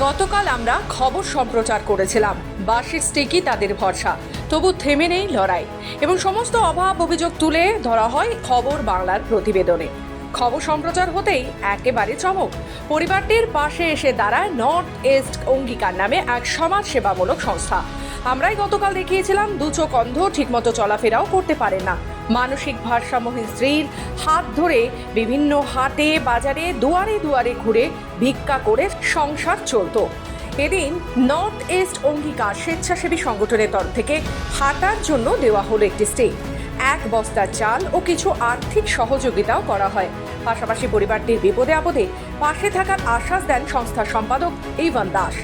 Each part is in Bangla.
গতকাল আমরা খবর সম্প্রচার করেছিলাম। বাসের স্টেকই তাদের ভরসা। তবু থেমে নেই লড়াই। এবং সমস্ত অভাব অভিযোগ তুলে ধরা হয় খবর বাংলার প্রতিবেদনে। খবর সম্প্রচার হতেই একেবারে চমক। পরিবারটির পাশে এসে দাঁড়ায় নর্থ ইস্ট অঙ্গীকার নামে এক সমাজ সেবামূলক সংস্থা। আমরাই গতকাল দেখিয়েছিলাম, দু চোখ অন্ধ, ঠিকমতো চলাফেরাও করতে পারে না। মানসিক ভারসাম্যহীন স্ত্রীর হাত ধরে বিভিন্ন হাটে, বাজারে, দুয়ারে দুয়ারে ঘুরে ভিক্ষা করে সংসার চলতো। এদিন নর্থ ইস্ট অঙ্গীকার স্বেচ্ছাসেবী সংগঠনের তরফ থেকে হাঁটার জন্য দেওয়া হলো একটি স্টেক এক বস্তা চাল ও কিছু আর্থিক সহযোগিতাও করা হয়। পাশাপাশি পরিবারটির বিপদে আপদে পাশে থাকার আশ্বাস দেন সংস্থার সম্পাদক ইভান দাস।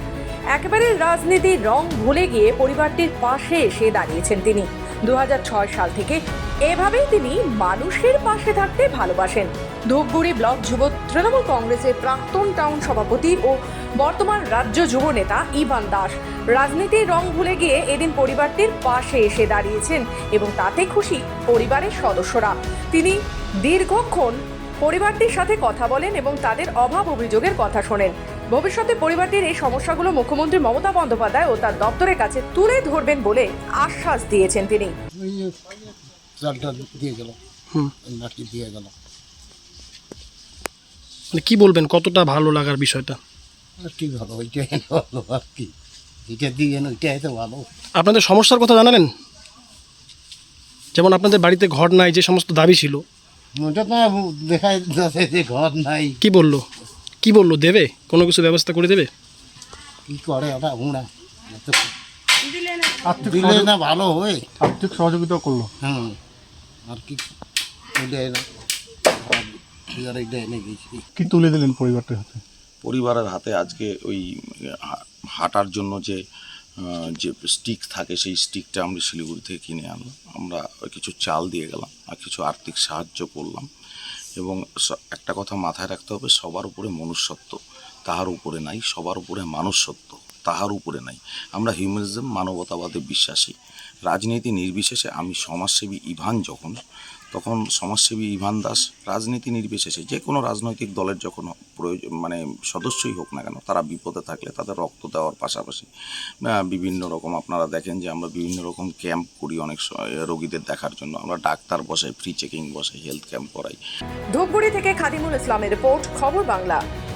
একেবারে রাজনীতির রং ভুলে গিয়ে পরিবারটির পাশে এসে দাঁড়িয়েছেন তিনি। দু হাজার ছয় সাল থেকে এভাবেই তিনি মানুষের পাশে থাকতে ভালোবাসেন। ধূপগুড়ি ব্লক যুব তৃণমূল কংগ্রেসের প্রাক্তন টাউন সভাপতি ও বর্তমান রাজ্য যুব নেতা ইভান দাস। রাজনীতির রং ভুলে গিয়ে এদিন পরিবারটির পাশে এসে দাঁড়িয়েছেন এবং তাতে খুশি পরিবারের সদস্যরা। তিনি দীর্ঘক্ষণ পরিবারটির সাথে কথা বলেন এবং তাদের অভাব অভিযোগের কথা শোনেন। ভবিষ্যতে পরিবারটির এই সমস্যাগুলো মুখ্যমন্ত্রী মমতা বন্দ্যোপাধ্যায় ও তার দপ্তরের কাছে তুলে ধরবেন বলে আশ্বাস দিয়েছেন তিনি। ওই দিয়ে গেল দিয়ে গেল। মানে কি বলবেন কতটা ভালো লাগার বিষয়টা? আর কি ভালো ওইটাই ভালো আর কি? এটা দিয়ে ওইটাই তো ভালো। আপনাদের সমস্যার কথা জানালেন? যেমন আপনাদের বাড়িতে ঘর নাই যে সমস্ত দাবি ছিল। ওটা তো দেখাই যাচ্ছে যে ঘর নাই। কি বলল? কি বলল? দেবে? কোনো কিছু ব্যবস্থা করে দেবে? কি করে ওটা উড়া আর্থিক দিলে না ভালো হয় আর্থিক সহযোগিতা করল। হুম। আর কি না কি তুলে দিলেন পরিবারটার হাতে? পরিবারের হাতে আজকে ওই হা- হাঁটার জন্য যে যে স্টিক থাকে সেই স্টিকটা আমরা শিলিগুড়ি থেকে কিনে আনলাম। আমরা কিছু চাল দিয়ে গেলাম আর কিছু আর্থিক সাহায্য করলাম। এবং একটা কথা মাথায় রাখতে হবে, সবার উপরে মনুষ্যত্ব। তাহার উপরে নাই, সবার উপরে মানুষত্ব। তাহার উপরে নাই। আমরা হিউম্যানিজম মানবতাবাদে বিশ্বাসী। রাজনীতি নির্বিশেষে আমি সমাজসেবী ইভান যখন, তখন সমাজসেবী ইভান দাস রাজনীতি নির্বিশেষে যে কোনো রাজনৈতিক দলের যখন প্রয়োজন মানে সদস্যই হোক না কেন, তারা বিপদে থাকলে তাদের রক্ত দেওয়ার পাশাপাশি বিভিন্ন রকম আপনারা দেখেন যে আমরা বিভিন্ন রকম ক্যাম্প করি অনেক রোগীদের দেখার জন্য। আমরা ডাক্তার বসাই ফ্রি চেকিং বসাই হেলথ ক্যাম্প করাই। ধূপগুড়ি থেকে খাদিমুল ইসলামের রিপোর্ট, খবর বাংলা।